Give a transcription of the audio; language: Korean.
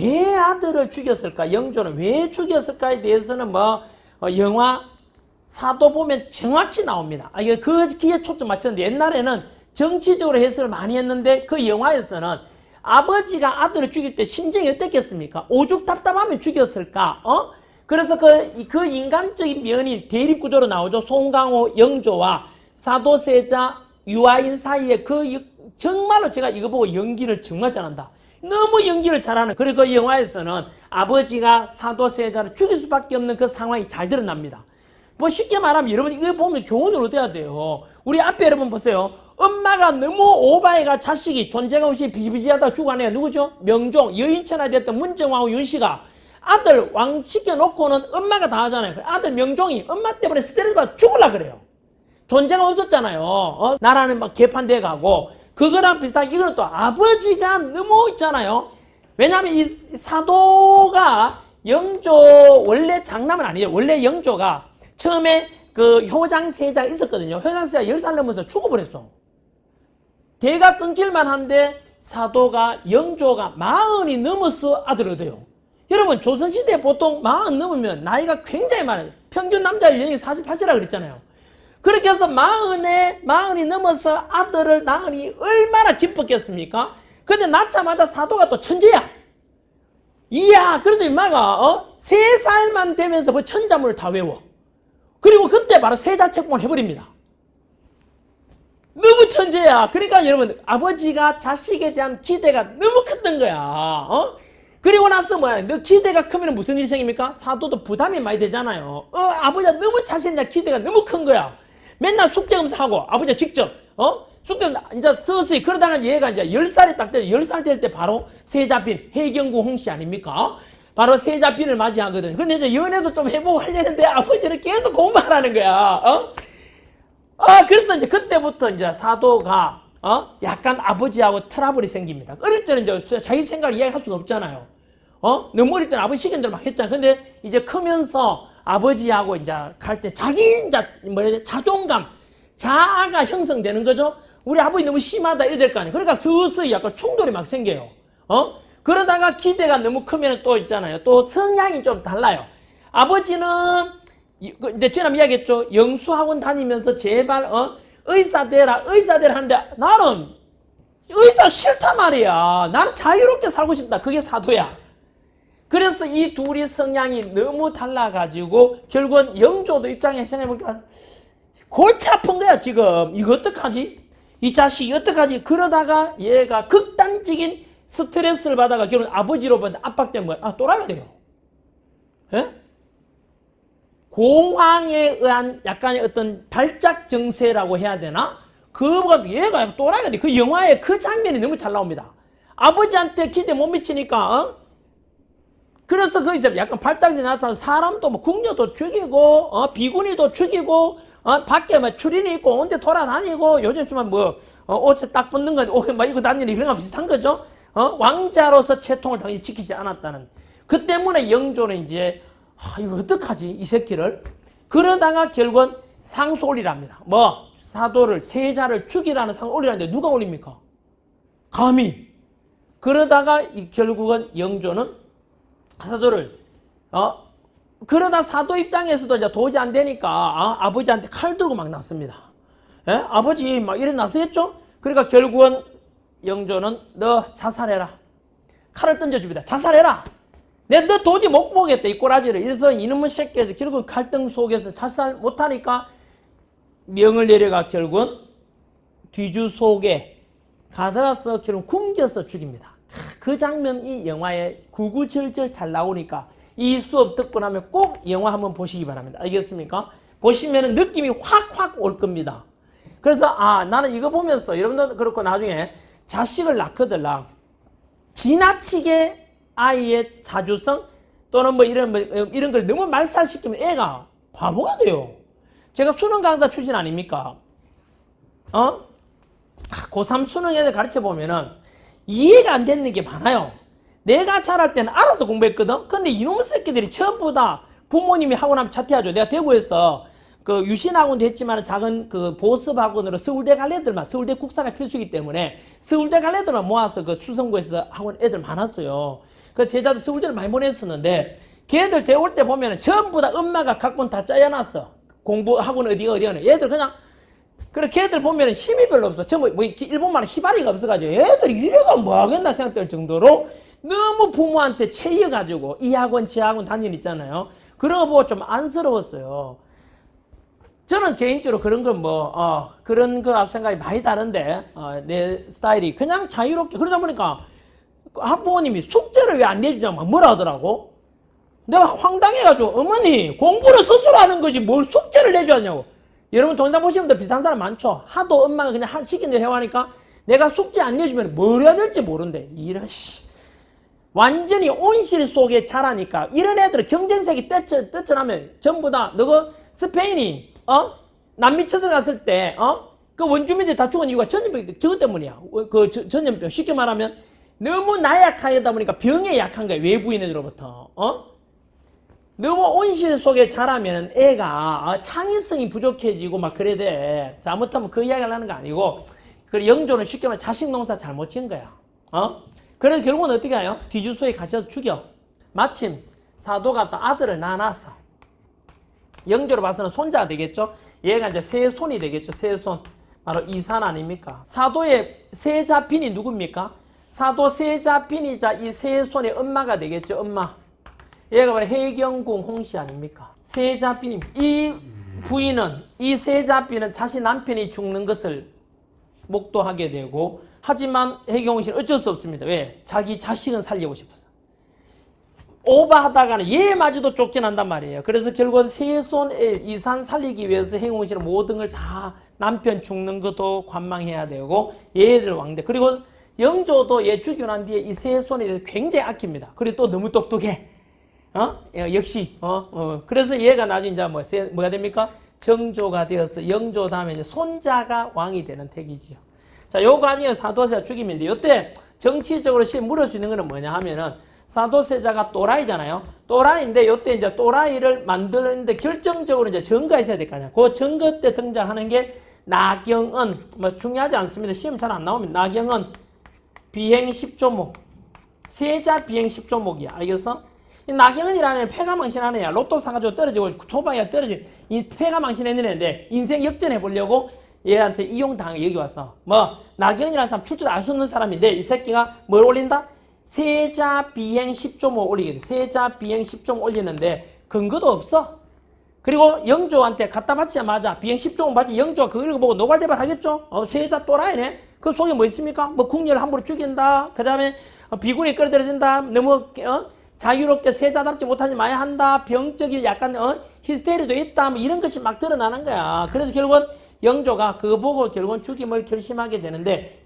왜 아들을 죽였을까? 영조는 왜 죽였을까에 대해서는 뭐 어, 영화 사도 보면 정확히 나옵니다. 아, 그 기에 초점 맞췄는데 옛날에는 정치적으로 해석을 많이 했는데 그 영화에서는 아버지가 아들을 죽일 때 심정이 어땠겠습니까? 오죽 답답하면 죽였을까? 어? 그래서 그, 그 인간적인 면이 대립구조로 나오죠. 송강호 영조와 사도세자 유아인 사이에 그 여- 정말로 제가 이거 보고 연기를 정말 잘한다. 너무 연기를 잘하는 그리고 그 영화에서는 아버지가 사도세자를 죽일 수밖에 없는 그 상황이 잘 드러납니다. 뭐 쉽게 말하면 여러분 이거 보면 교훈을 얻어야 돼요. 우리 앞에 여러분 보세요. 엄마가 너무 오바해가 자식이 존재감 없이 비지비지하다 죽어가네요. 누구죠? 명종, 여인천하 됐던 문정왕후 윤씨가 아들 왕 시켜놓고는 엄마가 다 하잖아요. 아들 명종이 엄마 때문에 스트레스 받아 죽을라 그래요. 존재가 없었잖아요. 어? 나라는 막 개판돼 가고 그거랑 비슷하게 이거는 또 아버지가 너무 있잖아요. 왜냐하면 이 사도가 영조 원래 장남은 아니에요. 원래 영조가 처음에 그 효장 세자가 있었거든요. 효장 세자 10살 넘어서 죽어버렸어. 대가 끊길만 한데 사도가 영조가 마흔이 넘어서 아들을 얻어요. 여러분 조선시대 보통 마흔 넘으면 나이가 굉장히 많아요. 평균 남자 연령이 48세라 그랬잖아요. 그렇게 해서 마흔에 마흔이 넘어서 아들을 낳으니 얼마나 기뻤겠습니까? 근데 낳자마자 사도가 또 천재야. 이야, 그래서 임마가 어? 세 살만 되면서 그 천자문을 다 외워. 그리고 그때 바로 세자 책봉을 해버립니다. 너무 천재야. 그러니까 여러분 아버지가 자식에 대한 기대가 너무 컸던 거야. 어? 그리고 나서 뭐야? 너 기대가 크면 무슨 일이 생깁니까? 사도도 부담이 많이 되잖아요. 어, 아버지가 너무 대한 기대가 너무 큰 거야. 맨날 숙제 검사하고 아버지가 직접 어? 숙제 이제 서서히 그러다가 얘가 이제 열 살이 딱 돼. 열살 될 때 바로 세자빈 해경구 홍씨 아닙니까? 바로 세자빈을 맞이하거든. 근데 이제 연애도 좀 해보고 하려는데 아버지는 계속 공부하라는 거야. 어? 아, 그래서 이제 그때부터 이제 사도가, 어? 약간 아버지하고 트러블이 생깁니다. 어릴 때는 이제 자기 생각을 이야기할 수가 없잖아요. 어? 너무 어릴 때는 아버지 시킨 대로 막 했잖아. 근데 이제 크면서 아버지하고 이제 갈 때 자기 이제 뭐냐, 자존감, 자아가 형성되는 거죠. 우리 아버지 너무 심하다 이래야 될 거 아니에요. 그러니까 서서히 약간 충돌이 막 생겨요. 어? 그러다가 기대가 너무 크면 또 있잖아요. 또 성향이 좀 달라요. 아버지는 이- 그, 근데 지난 이야기했죠. 영수학원 다니면서 제발 어 의사 되라 의사 되라 하는데 나는 의사 싫단 말이야. 나는 자유롭게 살고 싶다. 그게 사도야. 그래서 이 둘이 성향이 너무 달라가지고 결국은 영조도 입장에 생각해보니까 골치 아픈 거야 지금. 이거 어떡하지? 이 자식이 어떡하지? 그러다가 얘가 극단적인 스트레스를 받아가 결국 아버지로부터 압박된 거야. 아 또라이가 돼요. 예? 공황에 의한 약간의 어떤 발작 증세라고 해야 되나? 그거가 얘가 또라이가 돼. 그 영화의 그 장면이 너무 잘 나옵니다. 아버지한테 기대 못 미치니까, 어? 그래서 그 이제 약간 발작이 나타나서 사람도 뭐 궁녀도 죽이고, 어, 비구니도 죽이고, 어, 밖에 뭐 추린이 있고, 온데 돌아다니고, 요즘 좀 뭐, 어, 옷에 딱 붙는 거, 옷에 막 입고 다니는 이런 거 비슷한 거죠? 어, 왕자로서 채통을 당연히 지키지 않았다는. 그 때문에 영조는 이제, 아, 이거 어떡하지? 이 새끼를. 그러다가 결국은 상소 올리랍니다. 뭐, 사도를, 세자를 죽이라는 상소 올리라는데 누가 올립니까? 감히. 그러다가 이 결국은 영조는 사도를 어 그러다 사도 입장에서도 이제 도저히 안 되니까 아, 아버지한테 칼 들고 막 났습니다. 예? 아버지 막 이래 나서겠죠? 그러니까 결국은 영조는 너 자살해라. 칼을 던져줍니다. 자살해라. 내 너 도저히 못 보겠다 이 꼬라지를. 그래서 이놈의 새끼에서 결국 갈등 속에서 자살 못하니까 명을 내려가 결국은 뒤주 속에 가다서 결국 굶겨서 죽입니다. 그 장면이 영화에 구구절절 잘 나오니까 이 수업 듣고 나면 꼭 영화 한번 보시기 바랍니다. 알겠습니까? 보시면 느낌이 확 확 올 겁니다. 그래서 아 나는 이거 보면서 여러분들 그렇고 나중에 자식을 낳거들라 지나치게 아이의 자주성 또는 뭐 이런 뭐 이런 걸 너무 말살시키면 애가 바보가 돼요. 제가 수능 강사 출신 아닙니까? 어? 고3 수능 애들 가르쳐 보면은 이해가 안 되는 게 많아요. 내가 잘할 때는 알아서 공부했거든. 근데 이놈의 새끼들이 전부 다 부모님이 학원 하면 차태하죠. 내가 대구에서 그 유신 학원도 했지만 작은 그 보습 학원으로 서울대 갈 애들만 서울대 국사가 필수이기 때문에 서울대 갈 애들만 모아서 그 수성구에서 학원 애들 많았어요. 그 세자도 서울대를 많이 보냈었는데 걔들 데올 때 보면은 전부 다 엄마가 각본 다 짜여놨어. 공부하고는 어디가 어디가 얘들 그냥 그래 걔들 보면은 힘이 별로 없어. 전부 뭐 일본말은 희발이가 없어가지고 얘들이 이래가 뭐 하겠나 생각될 정도로 너무 부모한테 체여가지고 이 학원 저 학원 다니는 있잖아요. 그런 거 보고 좀 안쓰러웠어요. 저는 개인적으로 그런 건 뭐, 어, 그런 거 생각이 많이 다른데, 어, 내 스타일이 그냥 자유롭게, 그러다 보니까 그 학부모님이 숙제를 왜 안 내주냐, 막 뭐라 하더라고. 내가 황당해가지고, 어머니, 공부를 스스로 하는 거지 뭘 숙제를 내줘야냐고. 여러분 동영상 보시면 더 비슷한 사람 많죠? 하도 엄마가 그냥 한 시킨 대로 해와니까 내가 숙제 안 내주면 뭘 해야 될지 모른대. 이런, 씨. 완전히 온실 속에 자라니까 이런 애들 경쟁색이 떼쳐, 떼쳐나면 전부 다 너가 스페인이 어 남미 쳐들어갔을 때어그 원주민들이 다 죽은 이유가 전염병 저것 때문이야 어, 그 저- 전염병 쉽게 말하면 너무 나약하다 보니까 병에 약한 거야 외부인으로부터 어 너무 온실 속에 자라면 애가 어, 창의성이 부족해지고 막 그래 돼 잘못하면 그 이야기를 하는 거 아니고 그 영조는 쉽게 말해 자식 농사 잘못 지은 거야 어 그래서 결국은 어떻게 해요? 뒤주소에 갇혀서 죽여. 마침 사도가 또 아들을 낳아놨어. 영조로 봐서는 손자가 되겠죠? 얘가 이제 세 손이 되겠죠? 세 손. 바로 이산 아닙니까? 사도의 세 자빈이 누굽니까? 사도 세 자빈이자 이 세 손의 엄마가 되겠죠? 엄마. 얘가 바로 해경궁 홍씨 아닙니까? 세자빈이 이 부인은 이 세자빈은 자신 남편이 죽는 것을 목도하게 되고 하지만 해경훈 씨는 어쩔 수 없습니다. 왜? 자기 자식은 살리고 싶어서. 오버하다가는 얘마저도 쫓겨난단 말이에요. 그래서 결국은 세손 이산 살리기 위해서 해경훈 씨는 모든 걸 다 남편 죽는 것도 관망해야 되고 얘들 왕대 그리고 영조도 얘 죽이고 난 뒤에 이 대해서 굉장히 아낍니다. 그리고 또 너무 똑똑해. 어? 어, 역시 어, 어. 그래서 얘가 나중에 이제 뭐 세- 뭐가 됩니까? 정조가 되어서 영조 다음에 이제 손자가 왕이 되는 택이지요. 자, 요 과정에 사도세자 죽임인데 요때 정치적으로 실 물을 수 있는 거는 뭐냐 하면은 사도세자가 또라이잖아요. 또라이인데 요때 이제 또라이를 만드는데 결정적으로 이제 증거가 있어야 될 거 아니야. 그 증거 때 등장하는 게 나경은 뭐 중요하지 않습니다. 시험 잘 안 나옵니다. 나경은 비행 10조목. 세자 비행 10조목이야. 알겠어? 이 나경은이라는 폐가 망신하는 애야. 로또 사가지고 떨어지고 초방에 떨어진 이 폐가 망신했는 애인데 인생 역전해 보려고 얘한테 이용당해 여기 왔어. 뭐 나경은이라는 사람 출처도 알 수 없는 사람인데 이 새끼가 뭘 올린다? 세자 비행 10조목 올리게 돼. 세자 비행 10조목 올리는데 근거도 없어. 그리고 영조한테 갖다 바치자마자 비행 10조원 바치 영조가 그걸 보고 노발대발 하겠죠? 어, 세자 또라이네? 그 속에 뭐 있습니까? 뭐 궁녀를 함부로 죽인다. 그 다음에 비군이 끌어들여진다. 너무 어? 자유롭게 세자답지 못하지 마야 한다. 병적인 약간 어? 히스테리도 있다. 뭐 이런 것이 막 드러나는 거야. 그래서 결국은 영조가 그거 보고 결국은 죽임을 결심하게 되는데